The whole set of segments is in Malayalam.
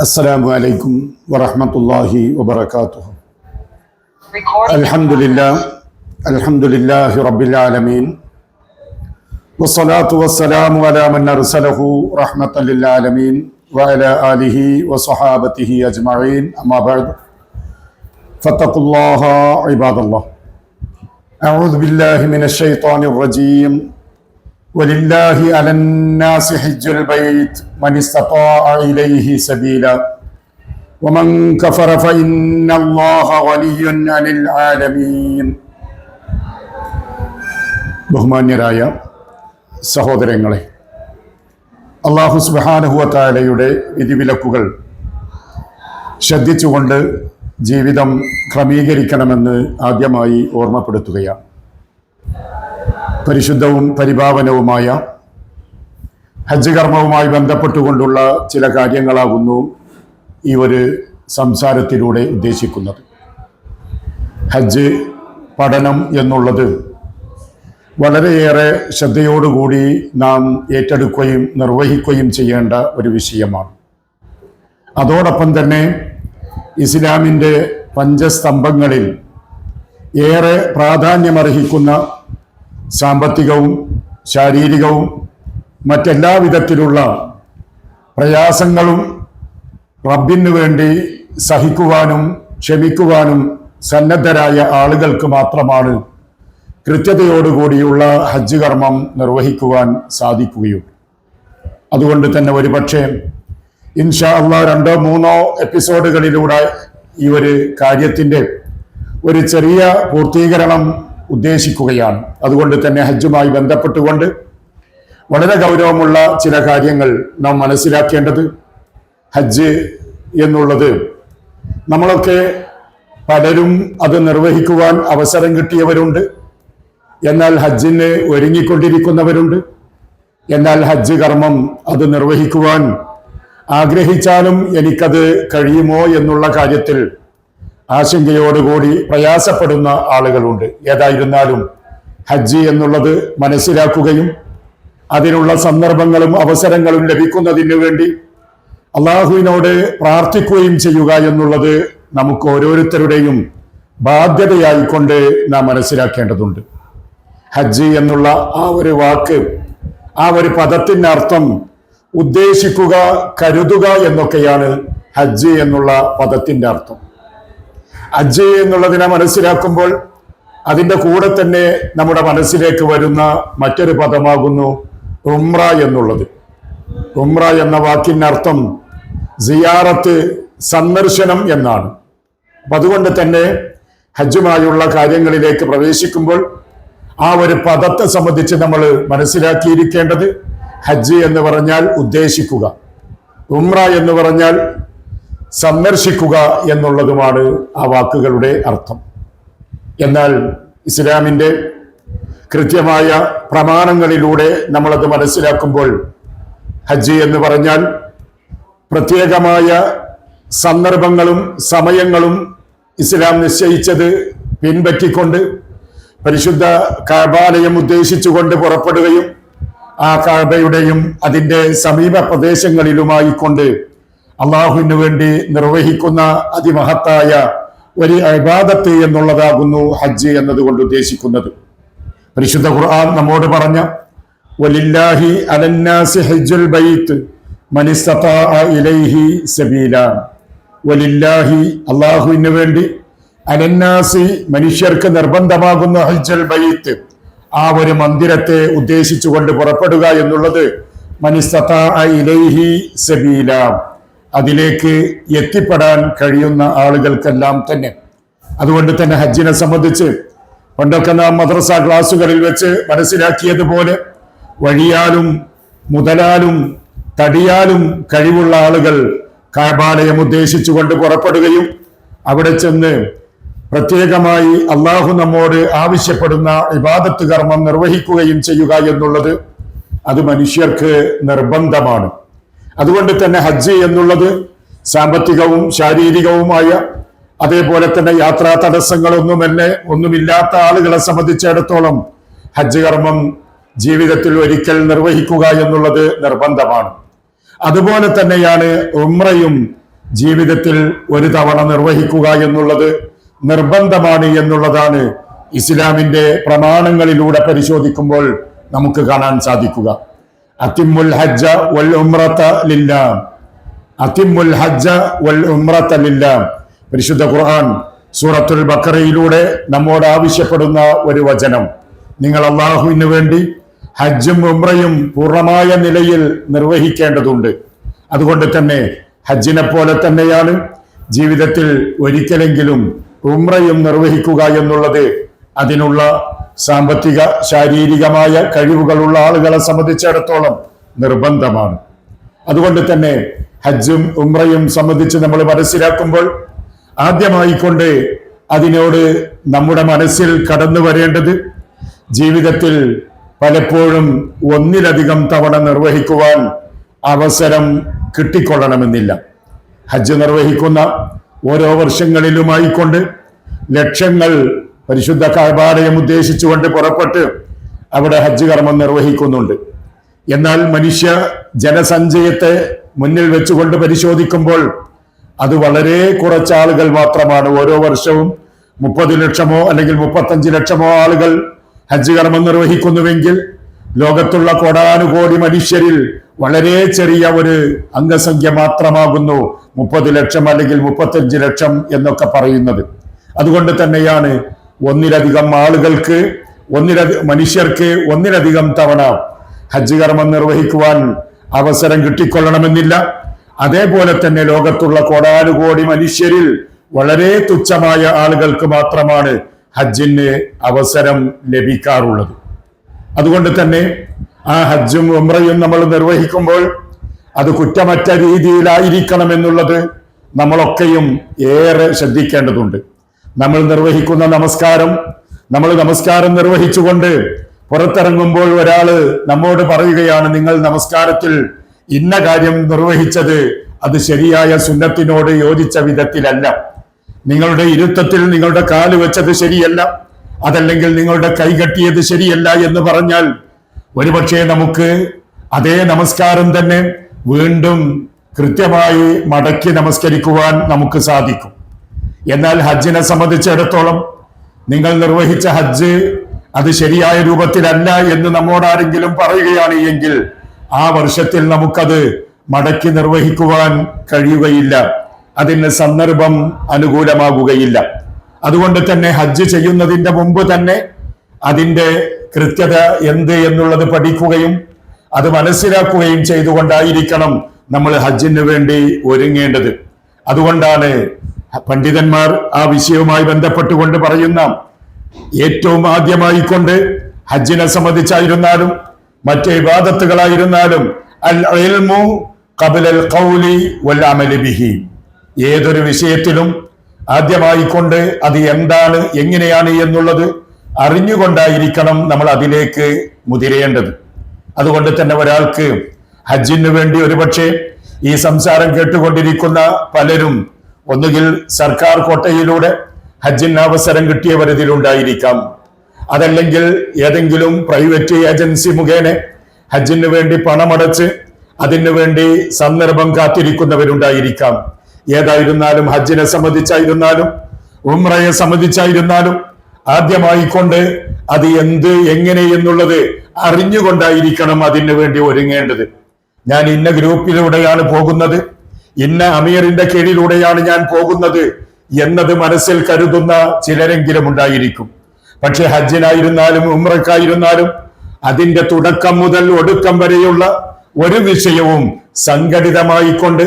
السلام عليكم ورحمة الله وبركاته Recording. الحمد لله الحمد لله رب العالمين والصلاة والسلام على من أرسله رحمة للعالمين وعلى آله وصحابته أجمعين أما بعد فاتقوا الله عباد الله أعوذ بالله من الشيطان الرجيم ولله على الناس حج البيت من استطاع إليه سبيلا ومن كفر فإن الله غني عن العالمين ബഹുമാന്യരായ സഹോദരങ്ങളെ അള്ളാഹു സുബാനഹുവത്താലയുടെ വിധിവിലക്കുകൾ ശ്രദ്ധിച്ചുകൊണ്ട് ജീവിതം ക്രമീകരിക്കണമെന്ന് ആദ്യമായി ഓർമ്മപ്പെടുത്തുകയാണ് പരിശുദ്ധവും പരിപാവനവുമായ ഹജ്ജ് കർമ്മവുമായി ബന്ധപ്പെട്ടുകൊണ്ടുള്ള ചില കാര്യങ്ങളാകുന്നു ഈ ഒരു സംസാരത്തിലൂടെ ഉദ്ദേശിക്കുന്നത്. ഹജ്ജ് പഠനം എന്നുള്ളത് വളരെയേറെ ശ്രദ്ധയോടുകൂടി നാം ഏറ്റെടുക്കുകയും നിർവഹിക്കുകയും ചെയ്യേണ്ട ഒരു വിഷയമാണ്. അതോടൊപ്പം തന്നെ ഇസ്ലാമിന്റെ പഞ്ചസ്തംഭങ്ങളിൽ ഏറെ പ്രാധാന്യമർഹിക്കുന്ന സാമ്പത്തികവും ശാരീരികവും മറ്റെല്ലാ വിധത്തിലുള്ള പ്രയാസങ്ങളും റബ്ബിന് വേണ്ടി സഹിക്കുവാനും ക്ഷമിക്കുവാനും സന്നദ്ധരായ ആളുകൾക്ക് മാത്രമാണ് കൃത്യതയോടുകൂടിയുള്ള ഹജ്ജ് കർമ്മം നിർവഹിക്കുവാൻ സാധിക്കുകയുള്ളൂ. അതുകൊണ്ട് തന്നെ ഒരുപക്ഷെ ഇൻഷാ അള്ളാഹ് രണ്ടോ മൂന്നോ എപ്പിസോഡുകളിലൂടെ ഈ ഒരു കാര്യത്തിന്റെ ഒരു ചെറിയ പൂർത്തീകരണം ഉദ്ദേശിക്കുകയാണ്. അതുകൊണ്ട് തന്നെ ഹജ്ജുമായി ബന്ധപ്പെട്ടുകൊണ്ട് വളരെ ഗൗരവമുള്ള ചില കാര്യങ്ങൾ നാം മനസ്സിലാക്കേണ്ടത് ഹജ്ജ് എന്നുള്ളത് നമ്മളൊക്കെ പലരും അത് നിർവഹിക്കുവാൻ അവസരം കിട്ടിയവരുണ്ട്. എന്നാൽ ഹജ്ജിന് ഒരുങ്ങിക്കൊണ്ടിരിക്കുന്നവരുണ്ട്. എന്നാൽ ഹജ്ജ് കർമ്മം അത് നിർവഹിക്കുവാൻ ആഗ്രഹിച്ചാലും എനിക്കത് കഴിയുമോ എന്നുള്ള കാര്യത്തിൽ ആശങ്കയോടുകൂടി പ്രയാസപ്പെടുന്ന ആളുകളുണ്ട്. ഏതായിരുന്നാലും ഹജ്ജ് എന്നുള്ളത് മനസ്സിലാക്കുകയും അതിനുള്ള സന്ദർഭങ്ങളും അവസരങ്ങളും ലഭിക്കുന്നതിന് വേണ്ടി അള്ളാഹുവിനോട് പ്രാർത്ഥിക്കുകയും ചെയ്യുക എന്നുള്ളത് നമുക്ക് ഓരോരുത്തരുടെയും ബാധ്യതയായിക്കൊണ്ട് നാം മനസ്സിലാക്കേണ്ടതുണ്ട്. ഹജ്ജ് എന്നുള്ള ആ ഒരു വാക്ക് ആ ഒരു പദത്തിന്റെ അർത്ഥം ഉദ്ദേശിക്കുക കരുതുക എന്നൊക്കെയാണ് ഹജ്ജ് എന്നുള്ള പദത്തിന്റെ അർത്ഥം. ഹജ്ജ് എന്നുള്ളതിനെ മനസ്സിലാക്കുമ്പോൾ അതിന്റെ കൂടെ തന്നെ നമ്മുടെ മനസ്സിലേക്ക് വരുന്ന മറ്റൊരു പദമാകുന്നു ഉമ്ര എന്നുള്ളത്. ഉമ്ര എന്ന വാക്കിന്റെ അർത്ഥം സിയാറത്ത് സന്ദർശനം എന്നാണ്. അപ്പൊ അതുകൊണ്ട് തന്നെ ഹജ്ജുമായുള്ള കാര്യങ്ങളിലേക്ക് പ്രവേശിക്കുമ്പോൾ ആ ഒരു പദത്തെ സംബന്ധിച്ച് നമ്മൾ മനസ്സിലാക്കിയിരിക്കേണ്ടത് ഹജ്ജ് എന്ന് പറഞ്ഞാൽ ഉദ്ദേശിക്കുക. ഉമ്ര എന്ന് പറഞ്ഞാൽ സന്ദർശിക്കുക എന്നുള്ളതുമാണ് ആ വാക്കുകളുടെ അർത്ഥം. എന്നാൽ ഇസ്ലാമിന്റെ കൃത്യമായ പ്രമാണങ്ങളിലൂടെ നമ്മളത് മനസ്സിലാക്കുമ്പോൾ ഹജ്ജ് എന്ന് പറഞ്ഞാൽ പ്രത്യേകമായ സന്ദർഭങ്ങളും സമയങ്ങളും ഇസ്ലാം നിശ്ചയിച്ചത് പിൻപറ്റിക്കൊണ്ട് പരിശുദ്ധ കാബാലയം ഉദ്ദേശിച്ചുകൊണ്ട് പുറപ്പെടുകയും ആ കാബയുടെയും അതിന്റെ സമീപ പ്രദേശങ്ങളിലുമായി കൊണ്ട് അള്ളാഹുവിന് വേണ്ടി നിർവഹിക്കുന്ന അതിമഹത്തായ ഒരു അബാദത്ത് എന്നുള്ളതാകുന്നു ഹജ്ജ് എന്നതുകൊണ്ട് ഉദ്ദേശിക്കുന്നത്. പരിശുദ്ധ ഖുർആൻ നമ്മോട് പറഞ്ഞ വലില്ലാഹി അലന്നാസി ഹജ്ജുൽ ബൈത്ത് ഇലൈഹി സബീല. വലില്ലാഹി അള്ളാഹുവിന് വേണ്ടി അലന്നാസി മനുഷ്യർക്ക് നിർബന്ധമാകുന്ന ഹജ്ജൽ ബൈത്ത് ആ ഒരു മന്ദിരത്തെ ഉദ്ദേശിച്ചുകൊണ്ട് പുറപ്പെടുക എന്നുള്ളത് മനിസ്തതാഅ ഇലൈഹി സബീല. അതിലേക്ക് എത്തിപ്പെടാൻ കഴിയുന്ന ആളുകൾക്കെല്ലാം തന്നെ. അതുകൊണ്ട് തന്നെ ഹജ്ജിനെ സംബന്ധിച്ച് പണ്ടൊക്കെ നാം മദ്രസ ക്ലാസ്സുകളിൽ വെച്ച് മനസ്സിലാക്കിയതുപോലെ വഴിയാലും മുതലാലും തടിയാലും കഴിവുള്ള ആളുകൾ കാബാലയം ഉദ്ദേശിച്ചുകൊണ്ട് പുറപ്പെടുകയും അവിടെ ചെന്ന് പ്രത്യേകമായി അള്ളാഹു നമ്മോട് ആവശ്യപ്പെടുന്ന ഇബാദത്ത് കർമ്മം നിർവഹിക്കുകയും ചെയ്യുക എന്നുള്ളത് അത് മനുഷ്യർക്ക് നിർബന്ധമാണ്. അതുകൊണ്ട് തന്നെ ഹജ്ജ് എന്നുള്ളത് സാമ്പത്തികവും ശാരീരികവുമായ അതേപോലെ തന്നെ യാത്രാ തടസ്സങ്ങളൊന്നുമല്ല ഒന്നുമില്ലാത്ത ആളുകളെ സംബന്ധിച്ചിടത്തോളം ഹജ്ജ് കർമ്മം ജീവിതത്തിൽ ഒരിക്കൽ നിർവഹിക്കുക എന്നുള്ളത് നിർബന്ധമാണ്. അതുപോലെ തന്നെയാണ് ഉമ്രയും ജീവിതത്തിൽ ഒരു തവണ നിർവഹിക്കുക എന്നുള്ളത് നിർബന്ധമാണ് എന്നുള്ളതാണ് ഇസ്ലാമിന്റെ പ്രമാണങ്ങളിലൂടെ പരിശോധിക്കുമ്പോൾ നമുക്ക് കാണാൻ സാധിക്കുക. അത്തിമുൽ ഹജ്ജ വൽ ഉംറത ലില്ലാം അത്തിമുൽ ഹജ്ജ വൽ ഉംറത ലില്ലാം പരിശുദ്ധ ഖുർആൻ സൂറത്തുൽ ബക്കറയിലൂടെ നമ്മോട് ആവശ്യപ്പെടുന്ന ഒരു വചനം. നിങ്ങൾ അള്ളാഹുവിന് വേണ്ടി ഹജ്ജും ഉംറയും പൂർണമായ നിലയിൽ നിർവഹിക്കേണ്ടതുണ്ട്. അതുകൊണ്ട് തന്നെ ഹജ്ജിനെ പോലെ തന്നെയാണ് ജീവിതത്തിൽ ഒരിക്കലെങ്കിലും ഉംറയും നിർവഹിക്കുക എന്നുള്ളത് അതിനുള്ള സാമ്പത്തിക ശാരീരികമായ കഴിവുകളുള്ള ആളുകളെ സംബന്ധിച്ചിടത്തോളം നിർബന്ധമാണ്. അതുകൊണ്ട് തന്നെ ഹജ്ജും ഉമ്രയും സംബന്ധിച്ച് നമ്മൾ മനസ്സിലാക്കുമ്പോൾ ആദ്യമായിക്കൊണ്ട് അതിനോട് നമ്മുടെ മനസ്സിൽ കടന്നു വരേണ്ടത് ജീവിതത്തിൽ പലപ്പോഴും ഒന്നിലധികം തവണ നിർവഹിക്കുവാൻ അവസരം കിട്ടിക്കൊള്ളണമെന്നില്ല. ഹജ്ജ് നിർവഹിക്കുന്ന ഓരോ വർഷങ്ങളിലുമായിക്കൊണ്ട് ലക്ഷങ്ങൾ പരിശുദ്ധ കബാലയം ഉദ്ദേശിച്ചുകൊണ്ട് പുറപ്പെട്ട് അവിടെ ഹജ്ജ് കർമ്മം നിർവഹിക്കുന്നുണ്ട്. എന്നാൽ മനുഷ്യ ജനസഞ്ചയത്തെ മുന്നിൽ വെച്ചുകൊണ്ട് പരിശോധിക്കുമ്പോൾ അത് വളരെ കുറച്ച് ആളുകൾ മാത്രമാണ്. ഓരോ വർഷവും മുപ്പത് ലക്ഷമോ അല്ലെങ്കിൽ മുപ്പത്തഞ്ച് ലക്ഷമോ ആളുകൾ ഹജ്ജ് കർമ്മം നിർവഹിക്കുന്നുവെങ്കിൽ ലോകത്തുള്ള കോടാനുകോടി മനുഷ്യരിൽ വളരെ ചെറിയ ഒരു അംഗസംഖ്യ മാത്രമാകുന്നു. മുപ്പത് ലക്ഷം അല്ലെങ്കിൽ മുപ്പത്തഞ്ച് ലക്ഷം എന്നൊക്കെ പറയുന്നത്. അതുകൊണ്ട് തന്നെയാണ് ഒന്നിലധികം ആളുകൾക്ക് ഒന്നിലധികം മനുഷ്യർക്ക് ഒന്നിലധികം തവണ ഹജ്ജ് കർമ്മം നിർവഹിക്കുവാൻ അവസരം കിട്ടിക്കൊള്ളണമെന്നില്ല. അതേപോലെ തന്നെ ലോകത്തുള്ള കോടാനുകോടി മനുഷ്യരിൽ വളരെ തുച്ഛമായ ആളുകൾക്ക് മാത്രമാണ് ഹജ്ജിന് അവസരം ലഭിക്കാറുള്ളത്. അതുകൊണ്ട് തന്നെ ആ ഹജ്ജും ഉമ്രയും നമ്മൾ നിർവഹിക്കുമ്പോൾ അത് കുറ്റമറ്റ രീതിയിലായിരിക്കണം എന്നുള്ളത് നമ്മളൊക്കെയും ഏറെ ശ്രദ്ധിക്കേണ്ടതുണ്ട്. നമ്മൾ നിർവഹിക്കുന്ന നമസ്കാരം നമ്മൾ നമസ്കാരം നിർവഹിച്ചുകൊണ്ട് പുറത്തിറങ്ങുമ്പോൾ ഒരാൾ നമ്മോട് പറയുകയാണ് നിങ്ങൾ നമസ്കാരത്തിൽ ഇന്ന കാര്യം നിർവഹിച്ചത് അത് ശരിയായ സുന്നത്തിനോട് യോജിച്ച വിധത്തിലല്ല. നിങ്ങളുടെ ഇരുത്തത്തിൽ നിങ്ങളുടെ കാൽ വെച്ചത് ശരിയല്ല. അതല്ലെങ്കിൽ നിങ്ങളുടെ കൈ കെട്ടിയത് ശരിയല്ല എന്ന് പറഞ്ഞാൽ ഒരുപക്ഷെ നമുക്ക് അതേ നമസ്കാരം തന്നെ വീണ്ടും കൃത്യമായി മടക്കി നമസ്കരിക്കുവാൻ നമുക്ക് സാധിക്കും. എന്നാൽ ഹജ്ജിനെ സംബന്ധിച്ചിടത്തോളം നിങ്ങൾ നിർവഹിച്ച ഹജ്ജ് അത് ശരിയായ രൂപത്തിലല്ല എന്ന് നമ്മോട് ആരെങ്കിലും പറയുകയാണ് എങ്കിൽ ആ വർഷത്തിൽ നമുക്കത് മടക്കി നിർവഹിക്കുവാൻ കഴിയുകയില്ല. അതിന് സന്ദർഭം അനുകൂലമാകുകയില്ല. അതുകൊണ്ട് തന്നെ ഹജ്ജ് ചെയ്യുന്നതിന്റെ മുമ്പ് തന്നെ അതിന്റെ കൃത്യത എന്ത് എന്നുള്ളത് പഠിക്കുകയും അത് മനസ്സിലാക്കുകയും ചെയ്തുകൊണ്ടായിരിക്കണം നമ്മൾ ഹജ്ജിന് വേണ്ടി ഒരുങ്ങേണ്ടത്. അതുകൊണ്ടാണ് പണ്ഡിതന്മാർ ആ വിഷയവുമായി ബന്ധപ്പെട്ടുകൊണ്ട് പറയുന്ന ഏറ്റവും ആദ്യമായി കൊണ്ട് ഹജ്ജിനെ സംബന്ധിച്ചായിരുന്നാലും മറ്റു വിവാദത്തുകളായിരുന്നാലും അൽ ഇൽമു ഖബലൽ ഖൗലി വൽ അമലി ബിഹി. ഏതൊരു വിഷയത്തിലും ആദ്യമായി കൊണ്ട് അത് എന്താണ് എങ്ങനെയാണ് എന്നുള്ളത് അറിഞ്ഞുകൊണ്ടായിരിക്കണം നമ്മൾ അതിലേക്ക് മുതിരേണ്ടത്. അതുകൊണ്ട് തന്നെ ഒരാൾക്ക് ഹജ്ജിന് വേണ്ടി ഒരുപക്ഷെ ഈ സംസാരം കേട്ടുകൊണ്ടിരിക്കുന്ന പലരും ഒന്നുകിൽ സർക്കാർ കോട്ടയിലൂടെ ഹജ്ജിന് അവസരം കിട്ടിയവരിതിലുണ്ടായിരിക്കാം അതല്ലെങ്കിൽ ഏതെങ്കിലും പ്രൈവറ്റ് ഏജൻസി മുഖേന ഹജ്ജിന് വേണ്ടി പണമടച്ച് അതിനു വേണ്ടി സന്ദർഭം കാത്തിരിക്കുന്നവരുണ്ടായിരിക്കാം. ഏതായിരുന്നാലും ഹജ്ജിനെ സംബന്ധിച്ചായിരുന്നാലും ഉമ്രയെ സംബന്ധിച്ചായിരുന്നാലും ആദ്യമായി കൊണ്ട് അത് എന്ത് എങ്ങനെ എന്നുള്ളത് അറിഞ്ഞുകൊണ്ടായിരിക്കണം അതിനു വേണ്ടി ഒരുങ്ങേണ്ടത്. ഞാൻ ഇന്ന ഗ്രൂപ്പിലൂടെയാണ് പോകുന്നത്. ഇന്ന അമീറിന്റെ കീഴിലൂടെയാണ് ഞാൻ പോകുന്നത് എന്നത് മനസ്സിൽ കരുതുന്ന ചിലരെങ്കിലും ഉണ്ടായിരിക്കും. പക്ഷെ ഹജ്ജിനായിരുന്നാലും ഉമ്രക്കായിരുന്നാലും അതിന്റെ തുടക്കം മുതൽ ഒടുക്കം വരെയുള്ള ഒരു വിഷയവും സംഘടിതമായി കൊണ്ട്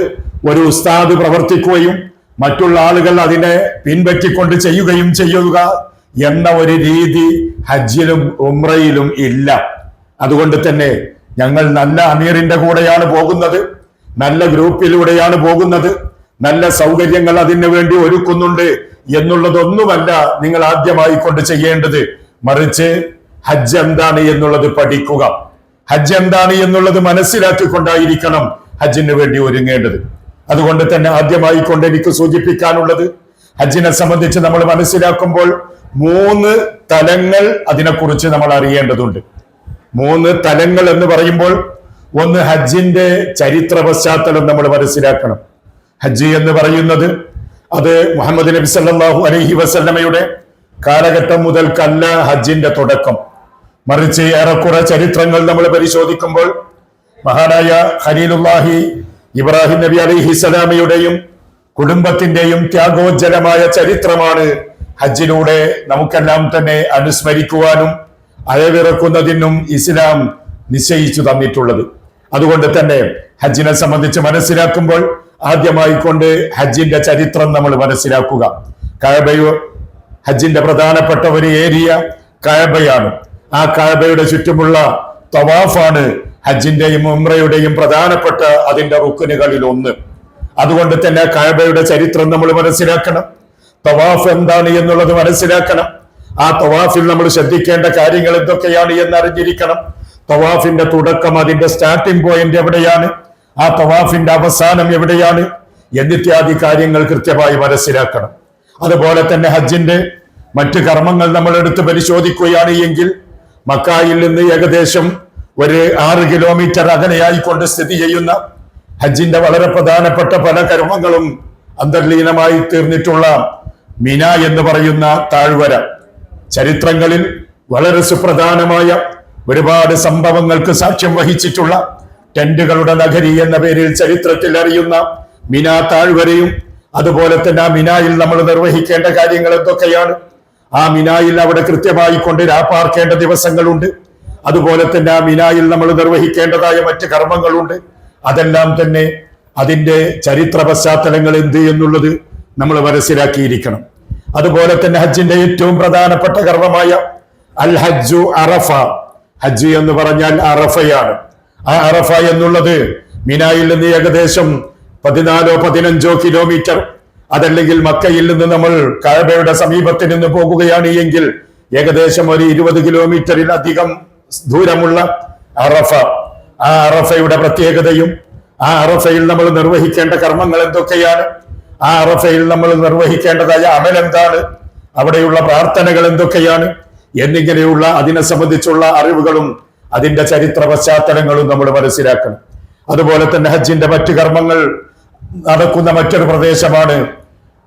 ഒരു ഉസ്താദ് പ്രവർത്തിക്കുകയും മറ്റുള്ള ആളുകൾ അതിനെ പിൻപറ്റിക്കൊണ്ട് ചെയ്യുകയും ചെയ്യുക എന്ന ഒരു രീതി ഹജ്ജിലും ഉമ്രയിലും ഇല്ല. അതുകൊണ്ട് തന്നെ ഞങ്ങൾ നല്ല അമീറിന്റെ കൂടെയാണ് പോകുന്നത്. നല്ല ഗ്രൂപ്പിലൂടെയാണ് പോകുന്നത്. നല്ല സൗകര്യങ്ങൾ അതിനു വേണ്ടി ഒരുക്കുന്നുണ്ട് എന്നുള്ളതൊന്നുമല്ല നിങ്ങൾ ആദ്യമായി കൊണ്ട് ചെയ്യേണ്ടത്. മറിച്ച് ഹജ്ജ് എന്താണ് എന്നുള്ളത് പഠിക്കുക. ഹജ്ജ് എന്താണ് എന്നുള്ളത് മനസ്സിലാക്കിക്കൊണ്ടായിരിക്കണം ഹജ്ജിന് വേണ്ടി ഒരുങ്ങേണ്ടത്. അതുകൊണ്ട് തന്നെ ആദ്യമായി കൊണ്ട് എനിക്ക് സൂചിപ്പിക്കാനുള്ളത് ഹജ്ജിനെ സംബന്ധിച്ച് നമ്മൾ മനസ്സിലാക്കുമ്പോൾ മൂന്ന് തലങ്ങൾ അതിനെക്കുറിച്ച് നമ്മൾ അറിയേണ്ടതുണ്ട്. മൂന്ന് തലങ്ങൾ എന്ന് പറയുമ്പോൾ ഒന്ന് ഹജ്ജിന്റെ ചരിത്ര പശ്ചാത്തലം നമ്മൾ മനസ്സിലാക്കണം. ഹജ്ജ് എന്ന് പറയുന്നത് അത് മുഹമ്മദ് നബി സല്ലാഹു അലഹി വസല്ലമയുടെ കാലഘട്ടം മുതൽക്കല്ല ഹജ്ജിന്റെ തുടക്കം. മറിച്ച് ഏറെക്കുറെ ചരിത്രങ്ങൾ നമ്മൾ പരിശോധിക്കുമ്പോൾ മഹാനായ ഖലീലുല്ലാഹി ഇബ്രാഹിം നബി അലൈഹി സ്വലാമയുടെയും കുടുംബത്തിന്റെയും ത്യാഗോജ്ജലമായ ചരിത്രമാണ് ഹജ്ജിലൂടെ നമുക്കെല്ലാം തന്നെ അനുസ്മരിക്കുവാനും അയവിറക്കുന്നതിനും ഇസ്ലാം നിശ്ചയിച്ചു തന്നിട്ടുള്ളത്. അതുകൊണ്ട് തന്നെ ഹജ്ജിനെ സംബന്ധിച്ച് മനസ്സിലാക്കുമ്പോൾ ആദ്യമായി കൊണ്ട് ഹജ്ജിന്റെ ചരിത്രം നമ്മൾ മനസ്സിലാക്കുക. കഴബയോ ഹജ്ജിന്റെ പ്രധാനപ്പെട്ട ഒരു ഏരിയ കഴബയാണ് ആ കഴബയുടെ ചുറ്റുമുള്ള തവാഫാണ് ഹജ്ജിന്റെയും ഉംറയുടെയും പ്രധാനപ്പെട്ട അതിന്റെ റുക്കുനുകളിൽ ഒന്ന്. അതുകൊണ്ട് തന്നെ കഴബയുടെ ചരിത്രം നമ്മൾ മനസ്സിലാക്കണം. തവാഫ് എന്താണ് എന്നുള്ളത് മനസ്സിലാക്കണം. ആ തവാഫിൽ നമ്മൾ ശ്രദ്ധിക്കേണ്ട കാര്യങ്ങൾ എന്തൊക്കെയാണ് എന്ന് അറിഞ്ഞിരിക്കണം തവാഫിന്റെ തുടക്കം അതിന്റെ സ്റ്റാർട്ടിംഗ് പോയിന്റ് എവിടെയാണ്? ആ തവാഫിന്റെ അവസാനം എവിടെയാണ്? എന്നിത്യാദി കാര്യങ്ങൾ കൃത്യമായി മനസ്സിലാക്കണം. അതുപോലെ തന്നെ ഹജ്ജിന്റെ മറ്റ് കർമ്മങ്ങൾ നമ്മൾ എടുത്ത് പരിശോധിക്കുകയാണ് എങ്കിൽ മക്കായിൽ നിന്ന് ഏകദേശം ഒരു ആറ് കിലോമീറ്റർ അകലെയായിക്കൊണ്ട് സ്ഥിതി ചെയ്യുന്ന ഹജ്ജിന്റെ വളരെ പ്രധാനപ്പെട്ട പല കർമ്മങ്ങളും അന്തർലീനമായി തീർന്നിട്ടുള്ള മിന എന്ന് പറയുന്ന താഴ്വര. ചരിത്രങ്ങളിൽ വളരെ സുപ്രധാനമായ ഒരുപാട് സംഭവങ്ങൾക്ക് സാക്ഷ്യം വഹിച്ചിട്ടുള്ള ടെന്റുകളുടെ നഗരി എന്ന പേരിൽ ചരിത്രത്തിൽ അറിയുന്ന മിന താഴ്വരയും അതുപോലെ തന്നെ ആ മിനായിൽ നമ്മൾ നിർവഹിക്കേണ്ട കാര്യങ്ങൾ എന്തൊക്കെയാണ്? ആ മിനായിൽ അവിടെ കൃത്യമായി കൊണ്ട് രാപ്പാർക്കേണ്ട ദിവസങ്ങളുണ്ട്. അതുപോലെ തന്നെ ആ മിനായിൽ നമ്മൾ നിർവഹിക്കേണ്ടതായ മറ്റ് കർമ്മങ്ങളുണ്ട്. അതെല്ലാം തന്നെ അതിന്റെ ചരിത്ര പശ്ചാത്തലങ്ങൾ എന്ത് എന്നുള്ളത് നമ്മൾ മനസ്സിലാക്കിയിരിക്കണം. അതുപോലെ തന്നെ ഹജ്ജിന്റെ ഏറ്റവും പ്രധാനപ്പെട്ട കർമ്മമായ അൽ ഹജ്ജു അറഫ. ഹജ്ജ് എന്ന് പറഞ്ഞാൽ അറഫയാണ്. ആ അറഫ എന്നുള്ളത് മിനായിൽ നിന്ന് ഏകദേശം പതിനാലോ പതിനഞ്ചോ കിലോമീറ്റർ. അതല്ലെങ്കിൽ മക്കയിൽ നിന്ന് നമ്മൾ കാബയുടെ സമീപത്ത് നിന്ന് പോകുകയാണ് എങ്കിൽ ഏകദേശം ഒരു ഇരുപത് കിലോമീറ്ററിൽ അധികം ദൂരമുള്ള അറഫ. ആ അറഫയുടെ പ്രത്യേകതയും ആ അറഫയിൽ നമ്മൾ നിർവഹിക്കേണ്ട കർമ്മങ്ങൾ എന്തൊക്കെയാണ്? ആ അറഫയിൽ നമ്മൾ നിർവഹിക്കേണ്ടതായ അമൽ എന്താണ് അവിടെയുള്ള പ്രാർത്ഥനകൾ എന്തൊക്കെയാണ്? എന്നിങ്ങനെയുള്ള അതിനെ സംബന്ധിച്ചുള്ള അറിവുകളും അതിന്റെ ചരിത്ര പശ്ചാത്തലങ്ങളും നമ്മൾ മനസ്സിലാക്കണം. അതുപോലെ തന്നെ ഹജ്ജിന്റെ മറ്റു കർമ്മങ്ങൾ നടക്കുന്ന മറ്റൊരു പ്രദേശമാണ്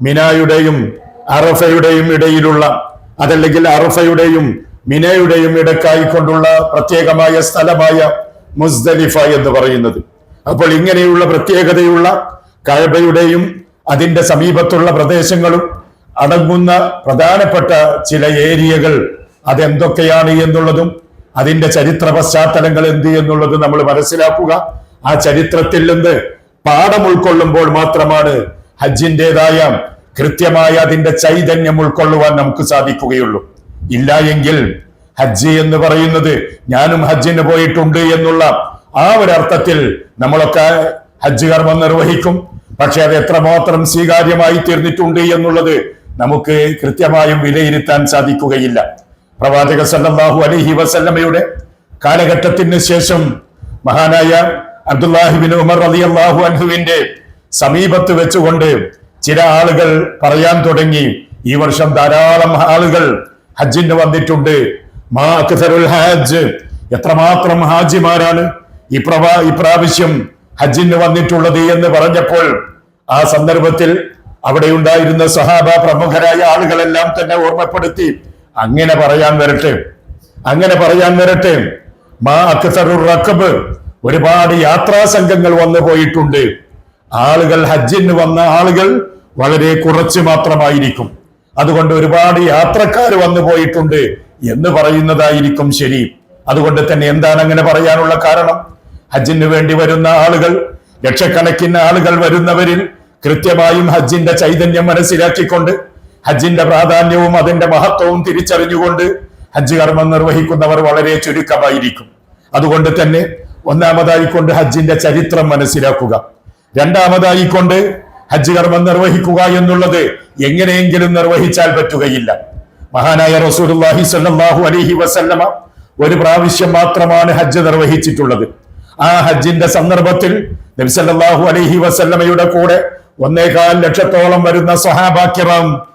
മിനായുടെയും അറഫയുടെയും ഇടയിലുള്ള അതല്ലെങ്കിൽ അറഫയുടെയും മിനയുടെയും ഇടക്കായിക്കൊണ്ടുള്ള പ്രത്യേകമായ സ്ഥലമായ മുസ്ദലിഫ എന്ന് പറയുന്നത്. അപ്പോൾ ഇങ്ങനെയുള്ള പ്രത്യേകതയുള്ള കഴബയുടെയും അതിന്റെ സമീപത്തുള്ള പ്രദേശങ്ങളും അടങ്ങുന്ന പ്രധാനപ്പെട്ട ചില ഏരിയകൾ അതെന്തൊക്കെയാണ് എന്നുള്ളതും അതിന്റെ ചരിത്ര പശ്ചാത്തലങ്ങൾ എന്ത് എന്നുള്ളത് നമ്മൾ മനസ്സിലാക്കുക. ആ ചരിത്രത്തിൽ നിന്ന് പാഠം ഉൾക്കൊള്ളുമ്പോൾ മാത്രമാണ് ഹജ്ജിന്റെതായ കൃത്യമായ അതിന്റെ ചൈതന്യം ഉൾക്കൊള്ളുവാൻ നമുക്ക് സാധിക്കുകയുള്ളൂ. ഇല്ല എങ്കിൽ ഹജ്ജ് എന്ന് പറയുന്നത് ഞാനും ഹജ്ജിന് പോയിട്ടുണ്ട് എന്നുള്ള ആ ഒരു അർത്ഥത്തിൽ നമ്മളൊക്കെ ഹജ്ജ് കർമ്മം നിർവഹിക്കും. പക്ഷെ അത് എത്രമാത്രം സ്വീകാര്യമായി തീർന്നിട്ടുണ്ട് എന്നുള്ളത് നമുക്ക് കൃത്യമായും വിലയിരുത്താൻ സാധിക്കുകയില്ല. പ്രവാചക സല്ലാഹു അലൈഹി വസല്ലമയുടെ കാലഘട്ടത്തിന് ശേഷം മഹാനായ അബ്ദുല്ലാഹിബിൻ ഉമർ അലി അള്ളാഹു അൻഹുവിന്റെ സമീപത്ത് വെച്ചുകൊണ്ട് ചില ആളുകൾ പറയാൻ തുടങ്ങി. ഈ വർഷം ധാരാളം ആളുകൾ ഹജ്ജിന് വന്നിട്ടുണ്ട്. ഹജ്ജ്. എത്രമാത്രം ഹാജിമാരാണ് ഈ പ്രവാ ഇപ്രാവശ്യം ഹജ്ജിന് വന്നിട്ടുള്ളത് എന്ന് പറഞ്ഞപ്പോൾ ആ സന്ദർഭത്തിൽ അവിടെ ഉണ്ടായിരുന്ന സഹാബ പ്രമുഖരായ ആളുകളെല്ലാം തന്നെ ഓർമ്മപ്പെടുത്തി. അങ്ങനെ പറയാൻ വരട്ടെ. അങ്ങനെ പറയാൻ വരട്ടെ. മാ അക്തറുർ റക്കബ്. ഒരുപാട് യാത്രാ സംഘങ്ങൾ വന്നു പോയിട്ടുണ്ട്. ആളുകൾ ഹജ്ജിന് വന്ന ആളുകൾ വളരെ കുറച്ച് മാത്രമായിരിക്കും. അതുകൊണ്ട് ഒരുപാട് യാത്രക്കാർ വന്നു പോയിട്ടുണ്ട് എന്ന് പറയുന്നതായിരിക്കും ശരി. അതുകൊണ്ട് തന്നെ എന്താണ് അങ്ങനെ പറയാനുള്ള കാരണം? ഹജ്ജിന് വേണ്ടി വരുന്ന ആളുകൾ ലക്ഷക്കണക്കിന് ആളുകൾ വരുന്നവരിൽ കൃത്യമായും ഹജ്ജിന്റെ ചൈതന്യം മനസ്സിലാക്കിക്കൊണ്ട് ഹജ്ജിന്റെ പ്രാധാന്യവും അതിന്റെ മഹത്വവും തിരിച്ചറിഞ്ഞുകൊണ്ട് ഹജ്ജ് കർമ്മം നിർവഹിക്കുന്നവർ വളരെ ചുരുക്കമായിരിക്കും. അതുകൊണ്ട് തന്നെ ഒന്നാമതായി കൊണ്ട് ഹജ്ജിന്റെ ചരിത്രം മനസ്സിലാക്കുക. രണ്ടാമതായി കൊണ്ട് ഹജ്ജ് കർമ്മം നിർവഹിക്കുക എന്നുള്ളത് എങ്ങനെയെങ്കിലും നിർവഹിച്ചാൽ പറ്റുകയില്ല. മഹാനായ റസൂലുള്ളാഹി സ്വല്ലല്ലാഹു അലൈഹി വസല്ലമ ഒരു പ്രാവശ്യം മാത്രമാണ് ഹജ്ജ് നിർവഹിച്ചിട്ടുള്ളത്. ആ ഹജ്ജിന്റെ സന്ദർഭത്തിൽ നബി അലഹി അലൈഹി വസല്ലമയുടെ കൂടെ ഒന്നേകാൽ ലക്ഷത്തോളം വരുന്ന സഹാബാക്കിറാം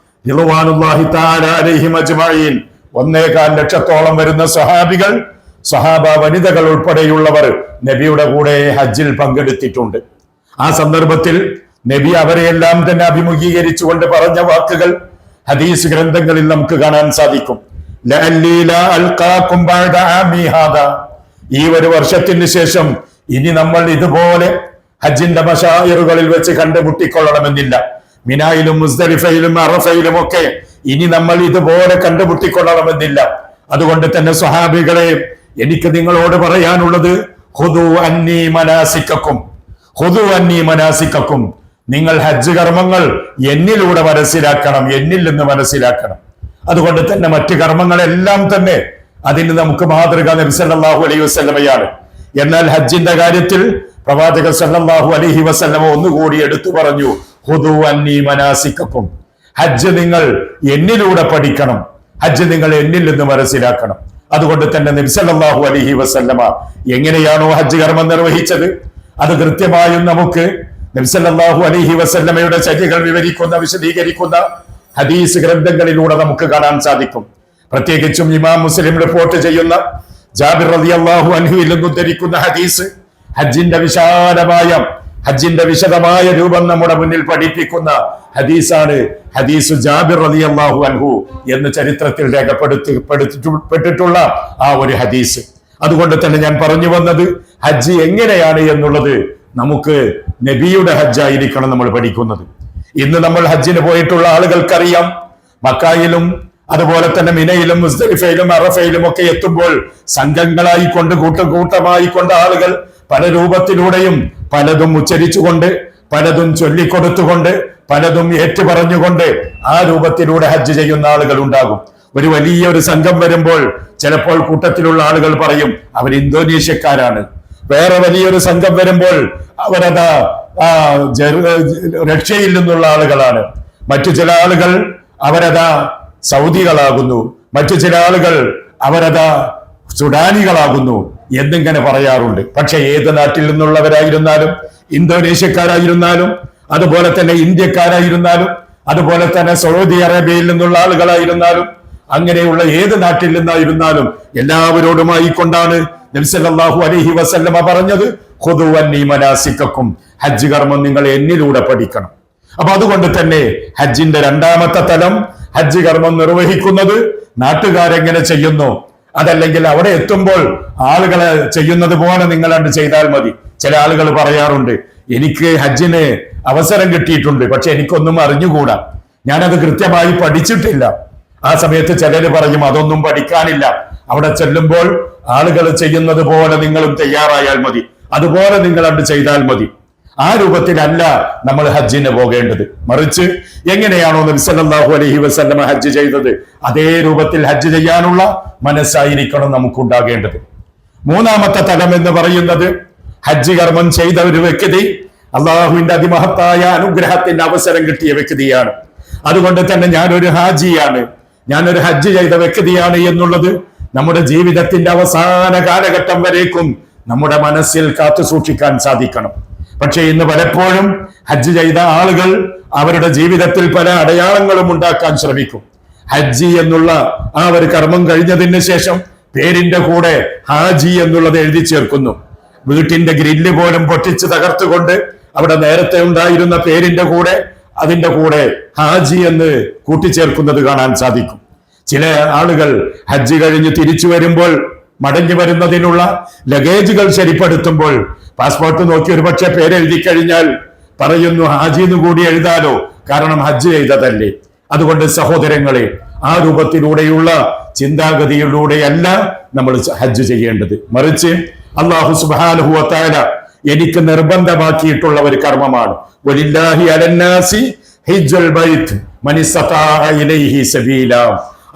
ഒന്നേകാൽ ലക്ഷത്തോളം വരുന്ന സഹാബികൾ സഹാബ വനിതകൾ ഉൾപ്പെടെയുള്ളവർ നബിയുടെ കൂടെ ഹജ്ജിൽ പങ്കെടുത്തിട്ടുണ്ട്. ആ സന്ദർഭത്തിൽ നബി അവരെയെല്ലാം തന്നെ അഭിമുഖീകരിച്ചുകൊണ്ട് പറഞ്ഞ വാക്കുകൾ ഹദീസ് ഗ്രന്ഥങ്ങളിൽ നമുക്ക് കാണാൻ സാധിക്കും. ഈ ഒരു വർഷത്തിന് ശേഷം ഇനി നമ്മൾ ഇതുപോലെ ഹജ്ജിന്റെ മഷായറുകളിൽ വെച്ച് കണ്ടുമുട്ടിക്കൊള്ളണമെന്നില്ല. മിനായിലും മുസ്ദലിഫയിലും അറഫയിലും ഒക്കെ ഇനി നമ്മൾ ഇതുപോലെ കണ്ടുമുട്ടിക്കൊള്ളണമെന്നില്ല. അതുകൊണ്ട് തന്നെ സ്വഹാബികളെ എനിക്ക് നിങ്ങളോട് പറയാനുള്ളത് ഹുദു അന്നി മനാസിക്കും ഹുദു അന്നി മനാസിക്കും നിങ്ങൾ ഹജ്ജ് കർമ്മങ്ങൾ എന്നിലൂടെ മനസ്സിലാക്കണം എന്നിൽ നിന്ന് മനസ്സിലാക്കണം. അതുകൊണ്ട് തന്നെ മറ്റു കർമ്മങ്ങളെല്ലാം തന്നെ അതിന് നമുക്ക് മാതൃക നബിസല്ലാഹു അലൈഹി വസ്ലമയാണ് എന്നാൽ ഹജ്ജിന്റെ കാര്യത്തിൽ പ്രവാചക സല്ലാഹു അലഹി വസ്ലമ ഒന്നുകൂടി എടുത്തു പറഞ്ഞു. ഹുദു അന്നി മനാസിക്കും ഹജ്ജ് നിങ്ങൾ എന്നിലൂടെ പഠിക്കണം. ഹജ്ജ് നിങ്ങൾ എന്നിൽ നിന്ന് മനസ്സിലാക്കണം. അതുകൊണ്ട് തന്നെ നിബ്സല്ലാഹു അലഹി വസല്ലമ എങ്ങനെയാണോ ഹജ്ജ് കർമ്മം നിർവഹിച്ചത്? അത് കൃത്യമായും നമുക്ക് നിബ്സല്ലാഹു അലൈഹി വസല്ലമയുടെ ചര്യകൾ വിവരിക്കുന്ന വിശദീകരിക്കുന്ന ഹദീസ് ഗ്രന്ഥങ്ങളിലൂടെ നമുക്ക് കാണാൻ സാധിക്കും. പ്രത്യേകിച്ചും ഇമാം മുസ്ലിം റിപ്പോർട്ട് ചെയ്യുന്ന ജാബിർ റളിയല്ലാഹു അൻഹുവിൽ നിന്ന് ഉദ്ധരിക്കുന്ന ഹദീസ് ഹജ്ജിന്റെ വിശാലമായ ഹജ്ജിന്റെ വിശദമായ രൂപം നമ്മുടെ മുന്നിൽ പഠിപ്പിക്കുന്ന ഹദീസാണ്. ഹദീസ് ജാബിർ അലി അള്ളാഹു അൻഹു എന്ന് ചരിത്രത്തിൽ രേഖപ്പെടുത്തിപ്പെട്ടിട്ടുള്ള ആ ഒരു ഹദീസ്. അതുകൊണ്ട് തന്നെ ഞാൻ പറഞ്ഞു വന്നത് ഹജ്ജ് എങ്ങനെയാണ് എന്നുള്ളത് നമുക്ക് നബിയുടെ ഹജ്ജായിരിക്കണം നമ്മൾ പഠിക്കുന്നത്. ഇന്ന് നമ്മൾ ഹജ്ജിന് പോയിട്ടുള്ള ആളുകൾക്കറിയാം. മക്കായിലും അതുപോലെ തന്നെ മിനയിലും മുസ്തലിഫയിലും അറഫയിലും ഒക്കെ എത്തുമ്പോൾ സംഘങ്ങളായി കൊണ്ട് കൂട്ടം കൂട്ടമായി കൊണ്ട് ആളുകൾ പല രൂപത്തിലൂടെയും പലതും ഉച്ചരിച്ചുകൊണ്ട് പലതും ചൊല്ലിക്കൊടുത്തുകൊണ്ട് പലതും ഏറ്റുപറഞ്ഞുകൊണ്ട് ആ രൂപത്തിലൂടെ ഹജ്ജ് ചെയ്യുന്ന ആളുകൾ ഉണ്ടാകും. ഒരു വലിയ ഒരു സംഘം വരുമ്പോൾ ചിലപ്പോൾ കൂട്ടത്തിലുള്ള ആളുകൾ പറയും അവർ ഇന്തോനേഷ്യക്കാരാണ്. വേറെ വലിയൊരു സംഘം വരുമ്പോൾ അവരതാ റഷ്യയിൽ നിന്നുള്ള ആളുകളാണ്. മറ്റു ചില ആളുകൾ അവരതാ സൗദികളാകുന്നു. മറ്റു ചില ആളുകൾ അവരതാ സുഡാനികളാകുന്നു. എന്നിങ്ങനെ പറയാറുണ്ട്? പക്ഷെ ഏത് നാട്ടിൽ നിന്നുള്ളവരായിരുന്നാലും ഇന്തോനേഷ്യക്കാരായിരുന്നാലും അതുപോലെ തന്നെ ഇന്ത്യക്കാരായിരുന്നാലും അതുപോലെ തന്നെ സൗദി അറേബ്യയിൽ നിന്നുള്ള ആളുകളായിരുന്നാലും അങ്ങനെയുള്ള ഏത് നാട്ടിൽ നിന്നായിരുന്നാലും എല്ലാവരോടുമായി കൊണ്ടാണ് നബ്സല്ലാഹു അലഹി വസല്ലമ പറഞ്ഞത് ഹുദുവന്നി മനാസിക്കും ഹജ്ജ് കർമ്മം നിങ്ങൾ എന്നിലൂടെ പഠിക്കണം. അപ്പൊ അതുകൊണ്ട് തന്നെ ഹജ്ജിന്റെ രണ്ടാമത്തെ തലം ഹജ്ജ് കർമ്മം നിർവഹിക്കുന്നത് നാട്ടുകാരെങ്ങനെ ചെയ്യുന്നു? അതല്ലെങ്കിൽ അവിടെ എത്തുമ്പോൾ ആളുകളെ ചെയ്യുന്നത് പോലെ നിങ്ങൾ അത് ചെയ്താൽ മതി. ചില ആളുകൾ പറയാറുണ്ട് എനിക്ക് ഹജ്ജിന് അവസരം കിട്ടിയിട്ടുണ്ട് പക്ഷെ എനിക്കൊന്നും അറിഞ്ഞുകൂടാ. ഞാനത് കൃത്യമായി പഠിച്ചിട്ടില്ല. ആ സമയത്ത് ചിലര് പറയും അതൊന്നും പഠിക്കാനില്ല. അവിടെ ചെല്ലുമ്പോൾ ആളുകൾ ചെയ്യുന്നത് പോലെ നിങ്ങളും തയ്യാറായാൽ മതി. അതുപോലെ നിങ്ങൾ അത് ചെയ്താൽ മതി. ആ രൂപത്തിലല്ല നമ്മൾ ഹജ്ജിന് പോകേണ്ടത്. മറിച്ച് എങ്ങനെയാണോ നബി സല്ലല്ലാഹു അലൈഹി വസല്ലമ ഹജ്ജ് ചെയ്തത്? അതേ രൂപത്തിൽ ഹജ്ജ് ചെയ്യാനുള്ള മനസ്സായിരിക്കണം നമുക്കുണ്ടാകേണ്ടത്. മൂന്നാമത്തെ തലം എന്ന് പറയുന്നത് ഹജ്ജ് കർമ്മം ചെയ്ത ഒരു വ്യക്തി അള്ളാഹുവിന്റെ അതിമഹത്തായ അനുഗ്രഹത്തിന്റെ അവസരം കിട്ടിയ വ്യക്തിയാണ്. അതുകൊണ്ട് തന്നെ ഞാനൊരു ഹാജിയാണ്. ഞാനൊരു ഹജ്ജ് ചെയ്ത വ്യക്തിയാണ് എന്നുള്ളത് നമ്മുടെ ജീവിതത്തിന്റെ അവസാന കാലഘട്ടം വരേക്കും നമ്മുടെ മനസ്സിൽ കാത്തു സൂക്ഷിക്കാൻ സാധിക്കണം. പക്ഷേ ഇന്ന് പലപ്പോഴും ഹജ്ജ് ചെയ്ത ആളുകൾ അവരുടെ ജീവിതത്തിൽ പല അടയാളങ്ങളും ഉണ്ടാക്കാൻ ശ്രമിക്കും. ഹജ്ജി എന്നുള്ള ആ ഒരു കർമ്മം കഴിഞ്ഞതിന് ശേഷം പേരിന്റെ കൂടെ ഹാജി എന്നുള്ളത് എഴുതി ചേർക്കുന്നു. വീട്ടിന്റെ ഗ്രില്ല് പോലും പൊട്ടിച്ച് തകർത്തുകൊണ്ട് അവിടെ നേരത്തെ ഉണ്ടായിരുന്ന പേരിന്റെ കൂടെ അതിന്റെ കൂടെ ഹാജി എന്ന് കൂട്ടിച്ചേർക്കുന്നത് കാണാൻ സാധിക്കും. ചില ആളുകൾ ഹജ്ജ് കഴിഞ്ഞ് തിരിച്ചു വരുമ്പോൾ മടങ്ങി വരുന്നതിനുള്ള ലഗേജുകൾ ശരിപ്പെടുത്തുമ്പോൾ പാസ്പോർട്ട് നോക്കി ഒരു പക്ഷേ പേരെഴുതി കഴിഞ്ഞാൽ പറയുന്നു ഹാജി എന്ന് കൂടി എഴുതാലോ? കാരണം ഹജ്ജ് ചെയ്തതല്ലേ. അതുകൊണ്ട് സഹോദരങ്ങളെ ആ രൂപത്തിലൂടെയുള്ള ചിന്താഗതിയിലൂടെയല്ല നമ്മൾ ഹജ്ജ് ചെയ്യേണ്ടത്. മറിച്ച് അള്ളാഹു സുബാനുഹുവത്തായ എനിക്ക് നിർബന്ധമാക്കിയിട്ടുള്ള ഒരു കർമ്മമാണ്.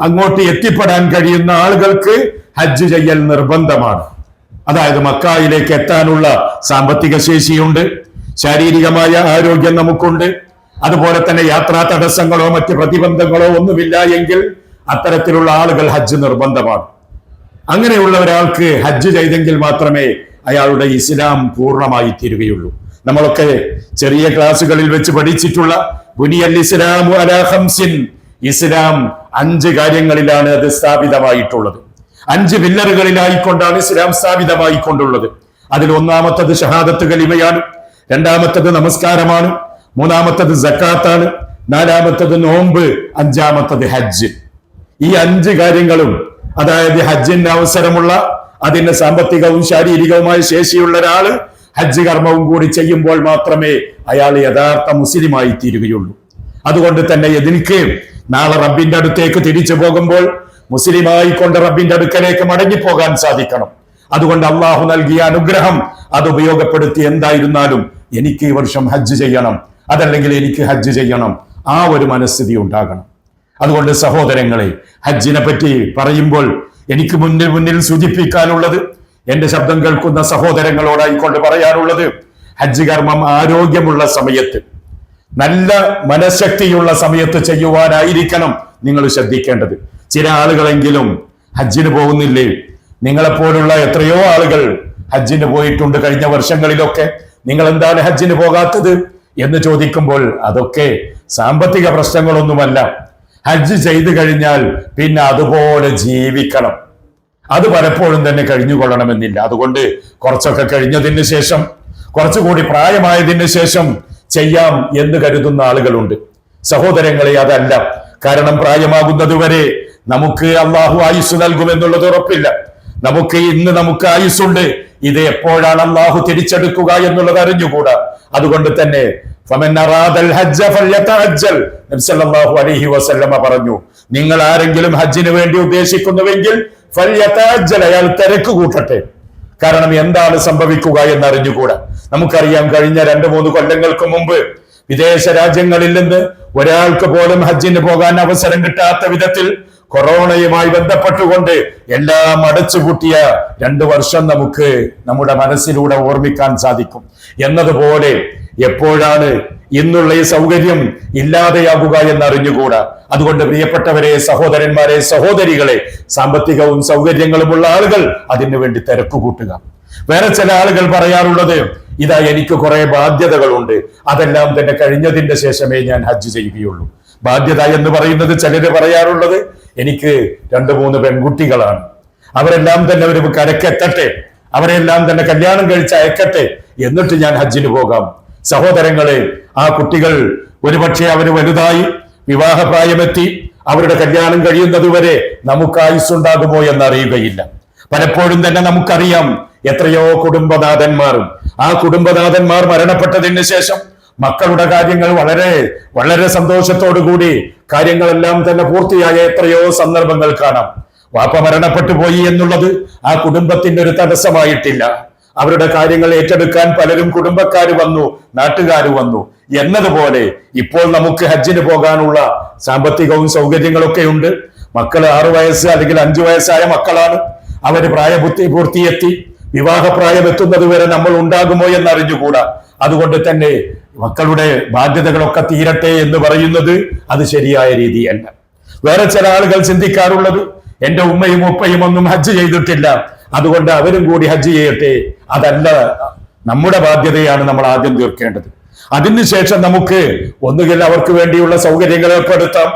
അങ്ങോട്ട് എത്തിപ്പെടാൻ കഴിയുന്ന ആളുകൾക്ക് ഹജ്ജ് ചെയ്യൽ നിർബന്ധമാണ്. അതായത് മക്കായിലേക്ക് എത്താനുള്ള സാമ്പത്തിക ശേഷിയുണ്ട്. ശാരീരികമായ ആരോഗ്യം നമുക്കുണ്ട്. അതുപോലെ തന്നെ യാത്രാ തടസ്സങ്ങളോ മറ്റ് പ്രതിബന്ധങ്ങളോ ഒന്നുമില്ല എങ്കിൽ അത്തരത്തിലുള്ള ആളുകൾ ഹജ്ജ് നിർബന്ധമാണ്. അങ്ങനെയുള്ള ഒരാൾക്ക് ഹജ്ജ് ചെയ്തെങ്കിൽ മാത്രമേ അയാളുടെ ഇസ്ലാം പൂർണമായി തീരുകയുള്ളൂ. നമ്മളൊക്കെ ചെറിയ ക്ലാസ്സുകളിൽ വെച്ച് പഠിച്ചിട്ടുള്ള ബുനിയൽ ഇസ്ലാം ഇസ്ലാം അഞ്ച് കാര്യങ്ങളിലാണ് അത് സ്ഥാപിതമായിട്ടുള്ളത്. അഞ്ച് പില്ലറുകളിലായിക്കൊണ്ടാണ് ഇസ്ലാം സ്ഥാപിതമായിക്കൊണ്ടുള്ളത്. അതിൽ ഒന്നാമത്തത് ഷഹാദത്ത് കലിമയാണ് രണ്ടാമത്തത് നമസ്കാരമാണ് മൂന്നാമത്തത് ജക്കാത്താണ് നാലാമത്തത് നോമ്പ് അഞ്ചാമത്തത് ഹജ്ജ്. ഈ അഞ്ച് കാര്യങ്ങളും അതായത് ഹജ്ജിന്റെ അവസരമുള്ള അതിന് സാമ്പത്തികവും ശാരീരികവുമായ ശേഷിയുള്ള ഒരാൾ ഹജ്ജ് കർമ്മവും കൂടി ചെയ്യുമ്പോൾ മാത്രമേ അയാൾ യഥാർത്ഥ മുസ്ലിമായി തീരുകയുള്ളൂ അതുകൊണ്ട് തന്നെ എനിക്ക് നാളെ റബ്ബിന്റെ അടുത്തേക്ക് തിരിച്ചു പോകുമ്പോൾ മുസ്ലിമായി കൊണ്ട് റബ്ബിന്റെ അടുക്കലേക്ക് മടങ്ങി പോകാൻ സാധിക്കണം. അതുകൊണ്ട് അള്ളാഹു നൽകിയ അനുഗ്രഹം അത് ഉപയോഗപ്പെടുത്തി എന്തായിരുന്നാലും എനിക്ക് ഈ വർഷം ഹജ്ജ് ചെയ്യണം. അതല്ലെങ്കിൽ എനിക്ക് ഹജ്ജ് ചെയ്യണം. ആ ഒരു മനസ്ഥിതി ഉണ്ടാകണം. അതുകൊണ്ട് സഹോദരങ്ങളെ ഹജ്ജിനെ പറ്റി പറയുമ്പോൾ എനിക്ക് മുന്നിൽ മുന്നിൽ സൂചിപ്പിക്കാനുള്ളത് എന്റെ ശബ്ദം കേൾക്കുന്ന സഹോദരങ്ങളോടായിക്കൊണ്ട് പറയാനുള്ളത് ഹജ്ജ് കർമ്മം ആരോഗ്യമുള്ള സമയത്ത് നല്ല മനഃശക്തിയുള്ള സമയത്ത് ചെയ്യുവാനായിരിക്കണം നിങ്ങൾ ശ്രദ്ധിക്കേണ്ടത്. ചില ആളുകളെങ്കിലും ഹജ്ജിന് പോകുന്നില്ലേ? നിങ്ങളെപ്പോലുള്ള എത്രയോ ആളുകൾ ഹജ്ജിന് പോയിട്ടുണ്ട് കഴിഞ്ഞ വർഷങ്ങളിലൊക്കെ. നിങ്ങൾ എന്താണ് ഹജ്ജിന് പോകാത്തത്? എന്ന് ചോദിക്കുമ്പോൾ അതൊക്കെ സാമ്പത്തിക പ്രശ്നങ്ങളൊന്നുമല്ല. ഹജ്ജ് ചെയ്തു കഴിഞ്ഞാൽ പിന്നെ അതുപോലെ ജീവിക്കണം. അത് പലപ്പോഴും തന്നെ കഴിഞ്ഞുകൊള്ളണമെന്നില്ല. അതുകൊണ്ട് കുറച്ചൊക്കെ കഴിഞ്ഞതിന് ശേഷം കുറച്ചുകൂടി പ്രായമായതിന് ശേഷം ചെയ്യാം എന്ന് കരുതുന്ന ആളുകളുണ്ട്. സഹോദരങ്ങളെ അതല്ല. കാരണം പ്രായമാകുന്നത് വരെ നമുക്ക് അള്ളാഹു ആയുസ് നൽകുമെന്നുള്ളത് ഉറപ്പില്ല. നമുക്ക് ഇന്ന് നമുക്ക് ആയുസ്സുണ്ട്. ഇത് എപ്പോഴാണ് അള്ളാഹു തിരിച്ചെടുക്കുക എന്നുള്ളത് അറിഞ്ഞുകൂടാ. അതുകൊണ്ട് തന്നെ അലൈഹി വസല്ലമ പറഞ്ഞു നിങ്ങൾ ആരെങ്കിലും ഹജ്ജിന് വേണ്ടി ഉദ്ദേശിക്കുന്നുവെങ്കിൽ. അയാൾ തിരക്ക് കൂട്ടട്ടെ. കാരണം എന്താണ് സംഭവിക്കുക എന്ന് അറിഞ്ഞുകൂടാ നമുക്കറിയാം കഴിഞ്ഞ രണ്ട് മൂന്ന് കൊല്ലങ്ങൾക്ക് മുമ്പ് വിദേശ രാജ്യങ്ങളിൽ നിന്ന് ഒരാൾക്ക് പോലും ഹജ്ജിന് പോകാൻ അവസരം കിട്ടാത്ത വിധത്തിൽ കൊറോണയുമായി ബന്ധപ്പെട്ടുകൊണ്ട് എല്ലാം അടച്ചുപൂട്ടിയ രണ്ട് വർഷം നമുക്ക് നമ്മുടെ മനസ്സിലൂടെ ഓർമ്മിക്കാൻ സാധിക്കും. എന്നതുപോലെ എപ്പോഴാണ് ഇന്നുള്ള ഈ സൗകര്യം ഇല്ലാതെയാകുക എന്നറിഞ്ഞുകൂടാ. അതുകൊണ്ട് പ്രിയപ്പെട്ടവരെ സഹോദരന്മാരെ സഹോദരികളെ സാമ്പത്തികവും സൗകര്യങ്ങളുമുള്ള ആളുകൾ അതിനു വേണ്ടി കൂട്ടുക. വേറെ ചില ആളുകൾ പറയാറുള്ളത് ഇതാ എനിക്ക് കുറെ ബാധ്യതകളുണ്ട്. അതെല്ലാം തന്നെ കഴിഞ്ഞതിന്റെ ശേഷമേ ഞാൻ ഹജ്ജ് ചെയ്യുകയുള്ളൂ. ബാധ്യത എന്ന് പറയുന്നത് ചിലര് പറയാറുള്ളത് എനിക്ക് രണ്ട് മൂന്ന് പെൺകുട്ടികളാണ്. അവരെല്ലാം തന്നെ ഒരു കരക്കെത്തട്ടെ. അവരെല്ലാം തന്നെ കല്യാണം കഴിച്ച് അയക്കട്ടെ. എന്നിട്ട് ഞാൻ ഹജ്ജിന് പോകാം. സഹോദരങ്ങളെ ആ കുട്ടികൾ ഒരുപക്ഷെ അവർ വലുതായി വിവാഹപ്രായമെത്തി അവരുടെ കല്യാണം കഴിയുന്നതുവരെ നമുക്ക് ആയുസ്സുണ്ടാകുമോ എന്നറിയുകയില്ല. പലപ്പോഴും തന്നെ നമുക്കറിയാം എത്രയോ കുടുംബനാഥന്മാർ ആ കുടുംബനാഥന്മാർ മരണപ്പെട്ടതിന് ശേഷം മക്കളുടെ കാര്യങ്ങൾ വളരെ വളരെ സന്തോഷത്തോടു കൂടി കാര്യങ്ങളെല്ലാം തന്നെ പൂർത്തിയായ എത്രയോ സന്ദർഭങ്ങൾ കാണാം. വാപ്പ മരണപ്പെട്ടു പോയി എന്നുള്ളത് ആ കുടുംബത്തിന്റെ ഒരു തടസ്സമായിട്ടില്ല. അവരുടെ കാര്യങ്ങൾ ഏറ്റെടുക്കാൻ പലരും കുടുംബക്കാർ വന്നു നാട്ടുകാർ വന്നു. എന്നതുപോലെ ഇപ്പോൾ നമുക്ക് ഹജ്ജിന് പോകാനുള്ള സാമ്പത്തികവും സൗകര്യങ്ങളൊക്കെ ഉണ്ട്. മക്കൾ ആറു വയസ്സ് അല്ലെങ്കിൽ അഞ്ചു വയസ്സായ മക്കളാണ്. അവർ പ്രായബുദ്ധി പൂർത്തിയെത്തി. വിവാഹപ്രായം എത്തുന്നത് വരെ നമ്മൾ ഉണ്ടാകുമോ എന്ന് അറിഞ്ഞുകൂടാ അതുകൊണ്ട് തന്നെ മക്കളുടെ ബാധ്യതകളൊക്കെ തീരട്ടെ എന്ന് പറയുന്നത് അത് ശരിയായ രീതിയല്ല. വേറെ ചില ആളുകൾ ചിന്തിക്കാറുള്ളത് എന്റെ ഉമ്മയും ഉപ്പയും ഒന്നും ഹജ്ജ് ചെയ്തിട്ടില്ല. അതുകൊണ്ട് അവരും കൂടി ഹജ്ജ് ചെയ്യട്ടെ. അതല്ല നമ്മുടെ ബാധ്യതയാണ് നമ്മൾ ആദ്യം തീർക്കേണ്ടത്. അതിനുശേഷം നമുക്ക് ഒന്നുകിൽ അവർക്ക് വേണ്ടിയുള്ള സൗകര്യങ്ങൾ ഏർപ്പെടുത്താം.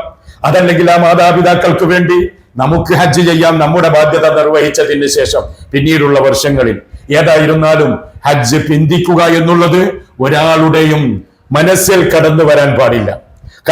അതല്ലെങ്കിൽ ആ മാതാപിതാക്കൾക്ക് വേണ്ടി നമുക്ക് ഹജ്ജ് ചെയ്യാം നമ്മുടെ ബാധ്യത നിർവഹിച്ചതിന് ശേഷം പിന്നീടുള്ള വർഷങ്ങളിൽ ഏതായിരുന്നാലും ഹജ്ജ് പിന്തിക്കുക എന്നുള്ളത് ഒരാളുടെയും മനസ്സിൽ കടന്നു വരാൻ പാടില്ല.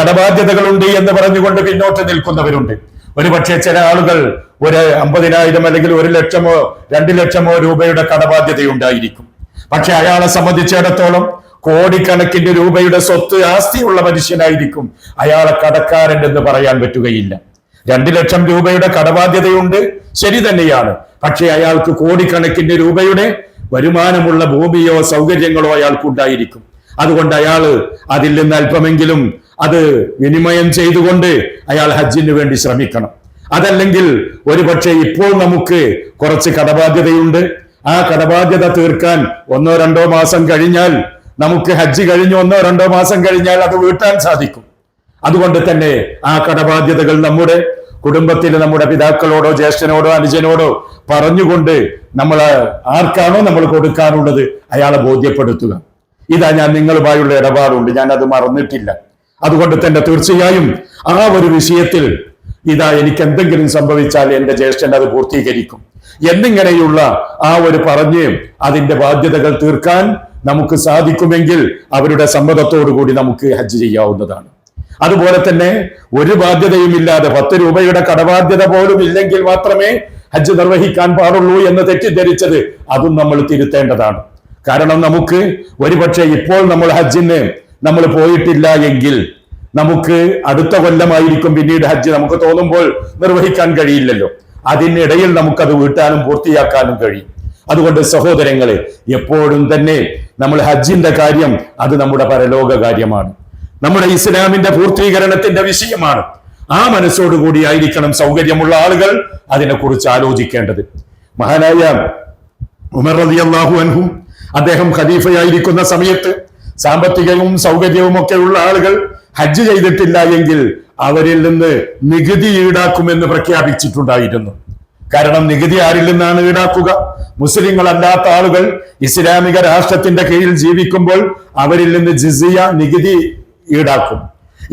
കടബാധ്യതകളുണ്ട് എന്ന് പറഞ്ഞുകൊണ്ട് പിന്നോട്ട് നിൽക്കുന്നവരുണ്ട്. ഒരുപക്ഷെ ചില ആളുകൾ ഒരു അമ്പതിനായിരം അല്ലെങ്കിൽ ഒരു ലക്ഷമോ രണ്ട് ലക്ഷമോ രൂപയുടെ കടബാധ്യതയുണ്ടായിരിക്കും. പക്ഷെ അയാളെ സംബന്ധിച്ചിടത്തോളം കോടിക്കണക്കിന്റെ രൂപയുടെ സ്വത്ത് ആസ്തിയുള്ള മനുഷ്യനായിരിക്കും അയാളെ കടക്കാരൻ എന്ന് പറയാൻ പറ്റുകയില്ല. രണ്ടു ലക്ഷം രൂപയുടെ കടബാധ്യതയുണ്ട്. ശരി തന്നെയാണ്. പക്ഷെ അയാൾക്ക് കോടിക്കണക്കിന് രൂപയുടെ വരുമാനമുള്ള ഭൂമിയോ സൗകര്യങ്ങളോ അയാൾക്ക് ഉണ്ടായിരിക്കും. അതുകൊണ്ട് അയാൾ അതിൽ നിന്ന് അല്പമെങ്കിലും അത് വിനിമയം ചെയ്തുകൊണ്ട് അയാൾ ഹജ്ജിന് വേണ്ടി ശ്രമിക്കണം. അതല്ലെങ്കിൽ ഒരുപക്ഷെ ഇപ്പോൾ നമുക്ക് കുറച്ച് കടബാധ്യതയുണ്ട്. ആ കടബാധ്യത തീർക്കാൻ ഒന്നോ രണ്ടോ മാസം കഴിഞ്ഞാൽ നമുക്ക് ഹജ്ജ് കഴിഞ്ഞ് ഒന്നോ രണ്ടോ മാസം കഴിഞ്ഞാൽ അത് വീട്ടാൻ സാധിക്കും. അതുകൊണ്ട് തന്നെ ആ കടബാധ്യതകൾ നമ്മുടെ കുടുംബത്തിൽ നമ്മുടെ പിതാക്കളോടോ ജ്യേഷ്ഠനോടോ അനുജനോടോ പറഞ്ഞുകൊണ്ട് നമ്മൾ ആർക്കാണോ നമ്മൾ കൊടുക്കാനുള്ളത് അയാളെ ബോധ്യപ്പെടുത്തുക. ഇതാ ഞാൻ നിങ്ങളുമായുള്ള ഇടപാടുണ്ട്. ഞാൻ അത് മറന്നിട്ടില്ല. അതുകൊണ്ട് തന്നെ തീർച്ചയായും ആ ഒരു വിഷയത്തിൽ ഇതാ എനിക്ക് എന്തെങ്കിലും സംഭവിച്ചാൽ എന്റെ ജ്യേഷ്ഠൻ അത് പൂർത്തീകരിക്കും. എന്നിങ്ങനെയുള്ള ആ ഒരു പറഞ്ഞ് അതിന്റെ ബാധ്യതകൾ തീർക്കാൻ നമുക്ക് സാധിക്കുമെങ്കിൽ അവരുടെ സമ്മതത്തോടു കൂടി നമുക്ക് ഹജ്ജ് ചെയ്യാവുന്നതാണ്. അതുപോലെ തന്നെ ഒരു ബാധ്യതയും ഇല്ലാതെ പത്ത് രൂപയുടെ കടബാധ്യത പോലും ഇല്ലെങ്കിൽ മാത്രമേ ഹജ്ജ് നിർവഹിക്കാൻ പാടുള്ളൂ എന്ന് തെറ്റിദ്ധരിച്ചത് അതും നമ്മൾ തിരുത്തേണ്ടതാണ്. കാരണം നമുക്ക് ഒരുപക്ഷെ ഇപ്പോൾ നമ്മൾ ഹജ്ജിന് നമ്മൾ പോയിട്ടില്ല എങ്കിൽ നമുക്ക് അടുത്ത കൊല്ലമായിരിക്കും പിന്നീട് ഹജ്ജ് നമുക്ക് തോന്നുമ്പോൾ നിർവഹിക്കാൻ കഴിയില്ലല്ലോ. അതിനിടയിൽ നമുക്കത് വീട്ടാനും പൂർത്തിയാക്കാനും കഴിയും. അതുകൊണ്ട് സഹോദരങ്ങളെ എപ്പോഴും തന്നെ നമ്മൾ ഹജ്ജിന്റെ കാര്യം അത് നമ്മുടെ പരലോക കാര്യമാണ്. നമ്മുടെ ഇസ്ലാമിന്റെ പൂർത്തീകരണത്തിന്റെ വിഷയമാണ്. ആ മനസ്സോടുകൂടി ആയിരിക്കണം സൗകര്യമുള്ള ആളുകൾ അതിനെക്കുറിച്ച് ആലോചിക്കേണ്ടത്. മഹാനായ ഉമർ റളിയല്ലാഹു അൻഹു അദ്ദേഹം ഖലീഫയായിരിക്കുന്ന സമയത്ത് സാമ്പത്തികവും സൗകര്യവും ഒക്കെ ഉള്ള ആളുകൾ ഹജ്ജ് ചെയ്തിട്ടില്ല എങ്കിൽ അവരിൽ നിന്ന് നികുതി ഈടാക്കുമെന്ന് പ്രഖ്യാപിച്ചിട്ടുണ്ടായിരുന്നു. കാരണം നികുതി ആരിൽ നിന്നാണ് ഈടാക്കുക? മുസ്ലിങ്ങളല്ലാത്ത ആളുകൾ ഇസ്ലാമിക രാഷ്ട്രത്തിന്റെ കീഴിൽ ജീവിക്കുമ്പോൾ അവരിൽ നിന്ന് ജിസിയ നികുതി ഈടാക്കും.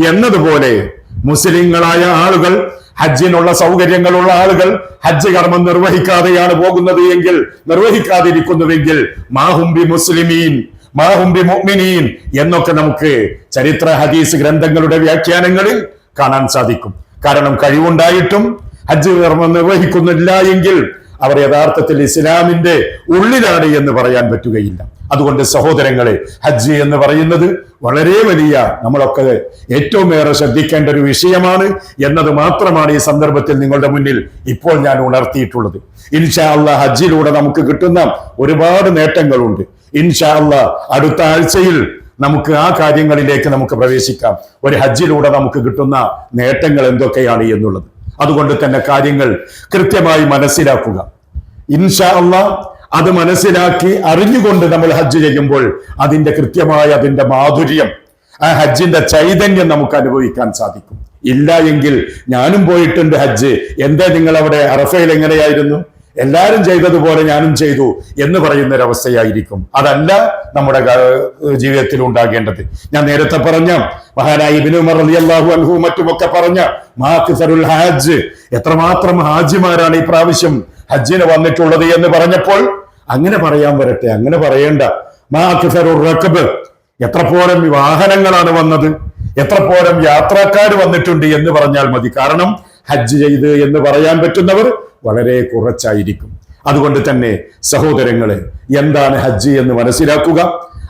എന്നതുപോലെ മുസ്ലിങ്ങളായ ആളുകൾ ഹജ്ജിനുള്ള സൗകര്യങ്ങളുള്ള ആളുകൾ ഹജ്ജ് കർമ്മം നിർവഹിക്കാതെയാണ് പോകുന്നത് എങ്കിൽ നിർവഹിക്കാതിരിക്കുന്നുവെങ്കിൽ മാഹുംബി മുസ്ലിമീൻ മാഹുംബി മുഅ്മിനീൻ എന്നൊക്കെ നമുക്ക് ചരിത്ര ഹദീസ് ഗ്രന്ഥങ്ങളുടെ വ്യാഖ്യാനങ്ങളിൽ കാണാൻ സാധിക്കും. കാരണം കഴിവുണ്ടായിട്ടും ഹജ്ജ് കർമ്മം നിർവഹിക്കുന്നില്ല എങ്കിൽ അവർ യഥാർത്ഥത്തിൽ ഇസ്ലാമിന്റെ ഉള്ളിലാണ് എന്ന് പറയാൻ പറ്റുകയില്ല. അതുകൊണ്ട് സഹോദരങ്ങളെ ഹജ്ജ് എന്ന് പറയുന്നത് വളരെ വലിയ നമ്മളൊക്കെ ഏറ്റവും ഏറെ ശ്രദ്ധിക്കേണ്ട ഒരു വിഷയമാണ് എന്നത് മാത്രമാണ് ഈ സന്ദർഭത്തിൽ നിങ്ങളുടെ മുന്നിൽ ഇപ്പോൾ ഞാൻ ഉണർത്തിയിട്ടുള്ളത്. ഇൻഷാ അല്ല ഹജ്ജിലൂടെ നമുക്ക് കിട്ടുന്ന ഒരുപാട് നേട്ടങ്ങളുണ്ട്. ഇൻഷാ അല്ല അടുത്ത ആഴ്ചയിൽ നമുക്ക് ആ കാര്യങ്ങളിലേക്ക് നമുക്ക് പ്രവേശിക്കാം. ഒരു ഹജ്ജിലൂടെ നമുക്ക് കിട്ടുന്ന നേട്ടങ്ങൾ എന്തൊക്കെയാണ് എന്നുള്ളത്. അതുകൊണ്ട് തന്നെ കാര്യങ്ങൾ കൃത്യമായി മനസ്സിലാക്കുക. ഇൻഷാ അള്ളാ അത് മനസ്സിലാക്കി അറിഞ്ഞുകൊണ്ട് നമ്മൾ ഹജ്ജ് ചെയ്യുമ്പോൾ അതിന്റെ കൃത്യമായ അതിന്റെ മാധുര്യം ആ ഹജ്ജിന്റെ ചൈതന്യം നമുക്ക് അനുഭവിക്കാൻ സാധിക്കും. ഇല്ല എങ്കിൽ ഞാനും പോയിട്ടുണ്ട് ഹജ്ജ്. എന്താ നിങ്ങൾ അവിടെ അറഫയിൽ എങ്ങനെയായിരുന്നു? എല്ലാവരും ചെയ്തതുപോലെ ഞാനും ചെയ്തു എന്ന് പറയുന്ന ഒരവസ്ഥയായിരിക്കും അതല്ല നമ്മുടെ ജീവിതത്തിൽ ഉണ്ടാകേണ്ടത്. ഞാൻ നേരത്തെ പറഞ്ഞ മഹാനായ ഇബ്നു ഉമർ റളിയല്ലാഹു അൻഹു മറ്റുമൊക്കെ പറഞ്ഞ മാഖിസറുൽ ഹാജ്. എത്രമാത്രം ഹാജിമാരാണ് ഈ പ്രാവശ്യം ഹജ്ജിന് വന്നിട്ടുള്ളത് എന്ന് പറഞ്ഞപ്പോൾ അങ്ങനെ പറയാൻ വരട്ടെ അങ്ങനെ പറയേണ്ട. മാഖിസറുൽ റക്കബ് എത്ര പോരം വാഹനങ്ങളാണ് വന്നത് എത്ര പോരം യാത്രക്കാർ വന്നിട്ടുണ്ട് എന്ന് പറഞ്ഞാൽ മതി. കാരണം ഹജ്ജ് ചെയ്ത് എന്ന് പറയാൻ പറ്റുന്നവർ വളരെ കുറച്ചായിരിക്കും. അതുകൊണ്ട് തന്നെ സഹോദരങ്ങളെ എന്താണ് ഹജ്ജ് എന്ന് മനസ്സിലാക്കുക?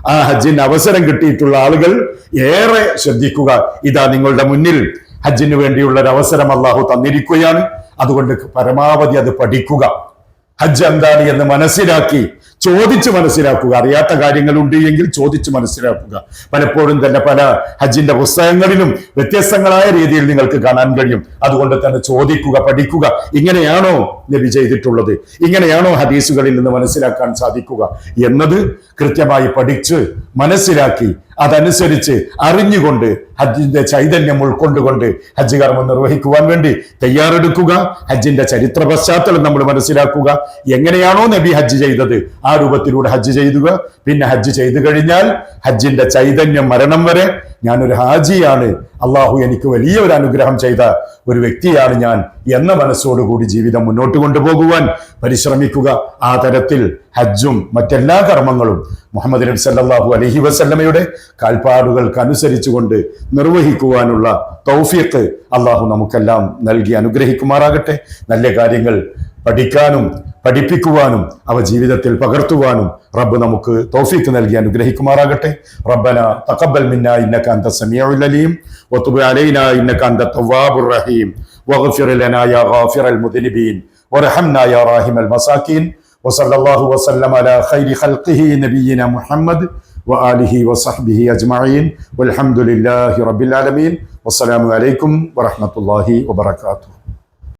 ആ ഹജ്ജിന് അവസരം കിട്ടിയിട്ടുള്ള ആളുകൾ ഏറെ ശ്രദ്ധിക്കുക. ഇതാ നിങ്ങളുടെ മുന്നിൽ ഹജ്ജിന് വേണ്ടിയുള്ള ഒരു അവസരം അള്ളാഹു തന്നിരിക്കുകയാണ്. അതുകൊണ്ട് പരമാവധി അത് പഠിക്കുക. ഹജ്ജ് എന്താണ് എന്ന് മനസ്സിലാക്കി ചോദിച്ച് മനസ്സിലാക്കുക. അറിയാത്ത കാര്യങ്ങളുണ്ട് എങ്കിൽ ചോദിച്ച് മനസ്സിലാക്കുക. പലപ്പോഴും തന്നെ പല ഹജ്ജിന്റെ പുസ്തകങ്ങളിലും വ്യത്യസ്തങ്ങളായ രീതിയിൽ നിങ്ങൾക്ക് കാണാൻ കഴിയും. അതുകൊണ്ട് തന്നെ ചോദിക്കുക പഠിക്കുക. ഇങ്ങനെയാണോ നബി ചെയ്തിട്ടുള്ളത്? ഇങ്ങനെയാണോ ഹദീസുകളിൽ നിന്ന് മനസ്സിലാക്കാൻ സാധിക്കുക? എന്നത് കൃത്യമായി പഠിച്ച് മനസ്സിലാക്കി അതനുസരിച്ച് അറിഞ്ഞുകൊണ്ട് ഹജ്ജിന്റെ ചൈതന്യം ഉൾക്കൊണ്ടുകൊണ്ട് ഹജ്ജ് കർമ്മം നിർവഹിക്കുവാൻ വേണ്ടി തയ്യാറെടുക്കുക. ഹജ്ജിന്റെ ചരിത്ര പശ്ചാത്തലം നമ്മൾ മനസ്സിലാക്കുക. എങ്ങനെയാണോ നബി ഹജ്ജ് ചെയ്തത് ആ രൂപത്തിലൂടെ ഹജ്ജ് ചെയ്യുക പിന്നെ ഹജ്ജ് ചെയ്തു കഴിഞ്ഞാൽ ഹജ്ജിന്റെ ചൈതന്യം മരണം വരെ ഞാനൊരു ഹാജിയാണ്. അള്ളാഹു എനിക്ക് വലിയ ഒരു അനുഗ്രഹം ചെയ്ത ഒരു വ്യക്തിയാണ് ഞാൻ എന്ന മനസ്സോടുകൂടി ജീവിതം മുന്നോട്ട് കൊണ്ടുപോകുവാൻ പരിശ്രമിക്കുക. ആ തരത്തിൽ ഹജ്ജും മറ്റെല്ലാ കർമ്മങ്ങളും മുഹമ്മദ് നബി സല്ലാഹു അലഹി വസല്ലമയുടെ കാൽപ്പാടുകൾക്ക് അനുസരിച്ചുകൊണ്ട് നിർവഹിക്കുവാനുള്ള തൗഫീഖ് അള്ളാഹു നമുക്കെല്ലാം നൽകി അനുഗ്രഹിക്കുമാറാകട്ടെ. നല്ല കാര്യങ്ങൾ പഠിക്കാനും പഠിപ്പിക്കുവാനും അവ ജീവിതത്തിൽ പകർത്തുവാനും റബ്ബ് നമുക്ക് തൗഫീഖ് നൽകി അനുഗ്രഹിക്കുമാറാകട്ടെ റബ്ബന തഖബ്ബൽ മിന്ന ഇന്നക അന്ത സമീഉൽ അലീം വതുബ് അലൈനാ ഇന്നക അന്ത തവ്വാബുർ റഹീം വഗ്ഫിർ ലനാ യാ ഗാഫിറൽ മുദ്നിബീൻ വർഹംനാ യാ റാഹിമൽ മസാകീൻ وصلى الله وسلم على خير خلقه نبينا محمد وآله وصحبه أجمعين والحمد لله رب العالمين والسلام عليكم ورحمة الله وبركاته